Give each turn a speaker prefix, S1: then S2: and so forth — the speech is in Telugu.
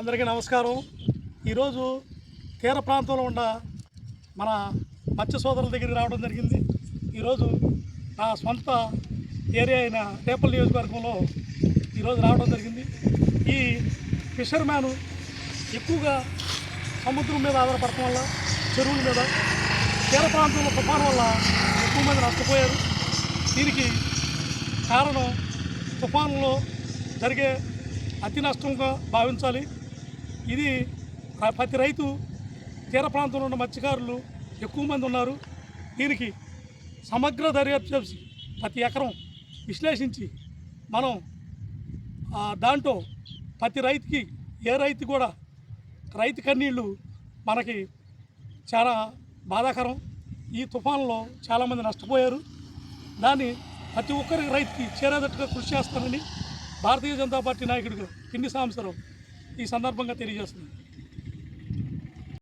S1: అందరికీ నమస్కారం. ఈరోజు తీర ప్రాంతంలో ఉన్న మన మత్స్య సోదరుల దగ్గరికి రావడం జరిగింది. ఈరోజు నా సొంత ఏరియా అయిన రేపల్ నియోజకవర్గంలో ఈరోజు రావడం జరిగింది. ఈ ఫిషర్మ్యాన్ ఎక్కువగా సముద్రం మీద ఆధారపడటం వల్ల చెరువుల మీద తీర ప్రాంతంలో తుఫాను వల్ల ఎక్కువ మంది నష్టపోయారు. దీనికి కారణం తుఫానులో జరిగే అతి నష్టంగా భావించాలి. ఇది ప్రతి రైతు తీర ప్రాంతంలో ఉన్న మత్స్యకారులు ఎక్కువ మంది ఉన్నారు. దీనికి సమగ్ర దర్యాప్తు చేసి ప్రతి ఎకరం విశ్లేషించి మనం దాంట్లో ప్రతి రైతుకి ఏ రైతు కూడా రైతు కన్నీళ్ళు మనకి చాలా బాధాకరం. ఈ తుఫాన్లో చాలామంది నష్టపోయారు. దాన్ని ప్రతి ఒక్కరికి రైతుకి చేరేటట్టుగా కృషి చేస్తానని భారతీయ జనతా పార్టీ నాయకుడిగా పిండి సాంబశివరావు ఈ సందర్భంగా తెలియజేస్తుంది